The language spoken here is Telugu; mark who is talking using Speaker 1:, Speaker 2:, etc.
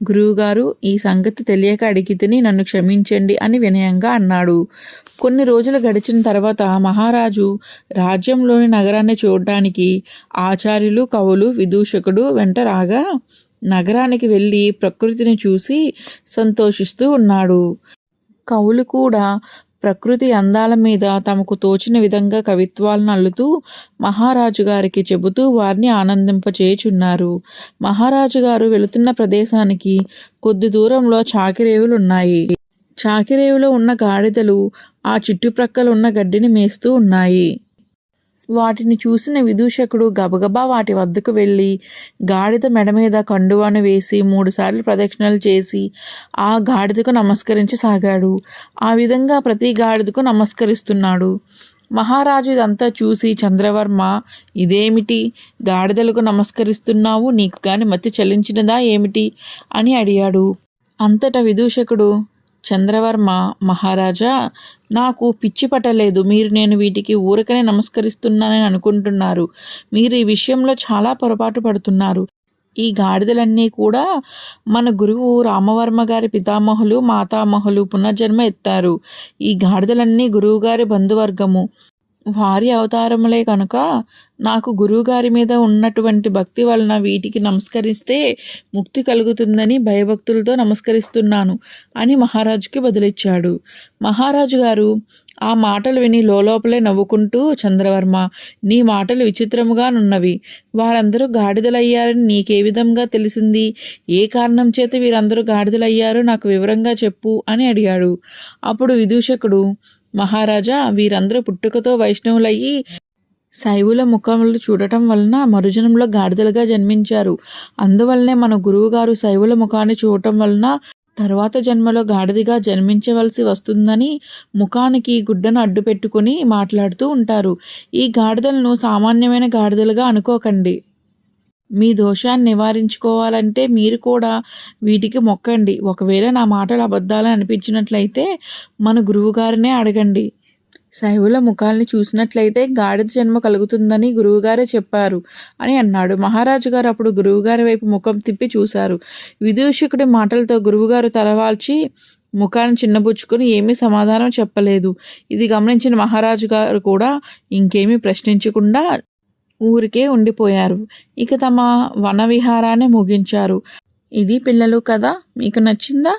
Speaker 1: గురువుగారు ఈ సంగతి తెలియక అడిగితిని నన్ను క్షమించండి అని వినయంగా అన్నాడు. కొన్ని రోజులు గడిచిన తర్వాత మహారాజు రాజ్యంలోని నగరాన్ని చూడడానికి ఆచార్యులు కవులు విదూషకుడు వెంట రాగా నగరానికి వెళ్ళి ప్రకృతిని చూసి సంతోషిస్తూ ఉన్నాడు. కవులు కూడా ప్రకృతి అందాల మీద తమకు తోచిన విధంగా కవిత్వాలను అల్లుతూ మహారాజు గారికి చెబుతూ వారిని ఆనందింపచేయుచున్నారు. మహారాజు గారు వెళుతున్న ప్రదేశానికి కొద్ది దూరంలో చాకిరేవులు ఉన్నాయి. చాకిరేవులో ఉన్న గాడిదలు ఆ చుట్టుప్రక్కల ఉన్న గడ్డిని మేస్తూ ఉన్నాయి. వాటిని చూసిన విదూషకుడు గబగబా వాటి వద్దకు వెళ్ళి గాడిద మెడ మీద కండువాను వేసి మూడుసార్లు ప్రదక్షిణలు చేసి ఆ గాడిదకు నమస్కరించసాగాడు. ఆ విధంగా ప్రతి గాడిదకు నమస్కరిస్తున్నాడు. మహారాజు ఇదంతా చూసి చంద్రవర్మ ఇదేమిటి? గాడిదలకు నమస్కరిస్తున్నావు? నీకు కాని మతి చలించినదా ఏమిటి? అని అడిగాడు. అంతటా విదూషకుడు చంద్రవర్మ మహారాజా నాకు పిచ్చి పట్టలేదు. మీరు నేను వీటికి ఊరకనే నమస్కరిస్తున్నానని అనుకుంటున్నారు. మీరు ఈ విషయంలో చాలా పొరపాటు పడుతున్నారు. ఈ గాడిదలన్నీ కూడా మన గురువు రామవర్మ గారి పితామహులు మాతామహులు పునర్జన్మ ఎత్తారు. ఈ గాడిదలన్నీ గురువుగారి బంధువర్గము. వారి అవతారములే కనుక నాకు గురువుగారి మీద ఉన్నటువంటి భక్తి వలన వీటికి నమస్కరిస్తే ముక్తి కలుగుతుందని భయభక్తులతో నమస్కరిస్తున్నాను అని మహారాజుకి బదులిచ్చాడు. మహారాజు గారు ఆ మాటలు విని లోపలే నవ్వుకుంటూ చంద్రవర్మ నీ మాటలు విచిత్రముగానున్నవి వారందరూ గాడిదలయ్యారని నీకే విధంగా తెలిసింది. ఏ కారణం చేత వీరందరూ గాడిదలయ్యారో నాకు వివరంగా చెప్పు అని అడిగాడు. అప్పుడు విదూషకుడు మహారాజా వీరందరూ పుట్టుకతో వైష్ణవులయ్యి శైవుల ముఖములు చూడటం వలన మరుజనంలో గాడిదలుగా జన్మించారు. అందువల్లనే మన గురువుగారు శైవుల ముఖాన్ని చూడటం వలన తర్వాత జన్మలో గాడిదిగా జన్మించవలసి వస్తుందని ముఖానికి గుడ్డను అడ్డు పెట్టుకుని మాట్లాడుతూ ఉంటారు. ఈ గాడిదలను సామాన్యమైన గాడిదలుగా అనుకోకండి. మీ దోషాన్ని నివారించుకోవాలంటే మీరు కూడా వీటికి మొక్కండి. ఒకవేళ నా మాటలు అబద్ధాలని అనిపించినట్లయితే మన గురువుగారినే అడగండి. శైవుల ముఖాల్ని చూసినట్లయితే గాడిద జన్మ కలుగుతుందని గురువుగారే చెప్పారు అని అన్నాడు. మహారాజు గారు అప్పుడు గురువుగారి వైపు ముఖం తిప్పి చూశారు. విదూషకుడి మాటలతో గురువుగారు తలవాల్చి ముఖాన్ని చిన్నబుచ్చుకొని ఏమీ సమాధానం చెప్పలేదు. ఇది గమనించిన మహారాజు గారు కూడా ఇంకేమీ ప్రశ్నించకుండా ఊరికే ఉండిపోయారు. ఇక తమ వన విహారాన్ని ముగించారు. ఇది పిల్లలు కదా? మీకు నచ్చిందా?